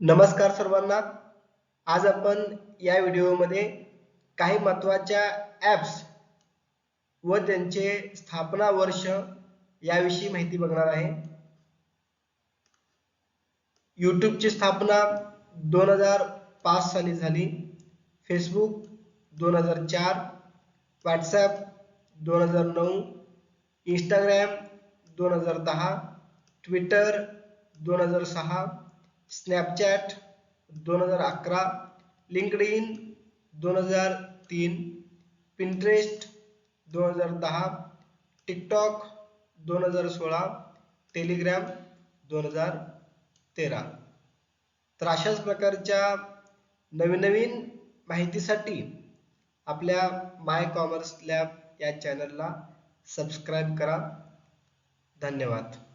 नमस्कार सर्वांना. आज आपण या व्हिडिओमध्ये काही महत्त्वाच्या ॲप्स व त्यांचे स्थापना वर्ष याविषयी माहिती बघणार आहे. यूट्यूबची स्थापना दोन हजार पाच साली झाली. फेसबुक दोन हजार चार. व्हॉट्सॲप दोन हजार नऊ. इंस्टाग्राम दोन हजार दहा. ट्विटर दोन हजार सहा. स्नॅपचॅट दोन हजार अकरा लिंकड इन दोन हजार तीन पिंट्रेस्ट दोन हजार दहा टिकटॉक दोन हजार सोळा टेलिग्रॅम दोन हजार तेरा. तर अशाच प्रकारच्या नवीन नवीन माहितीसाठी आपल्या माय कॉमर्स लॅब या चॅनलला सबस्क्राईब करा. धन्यवाद.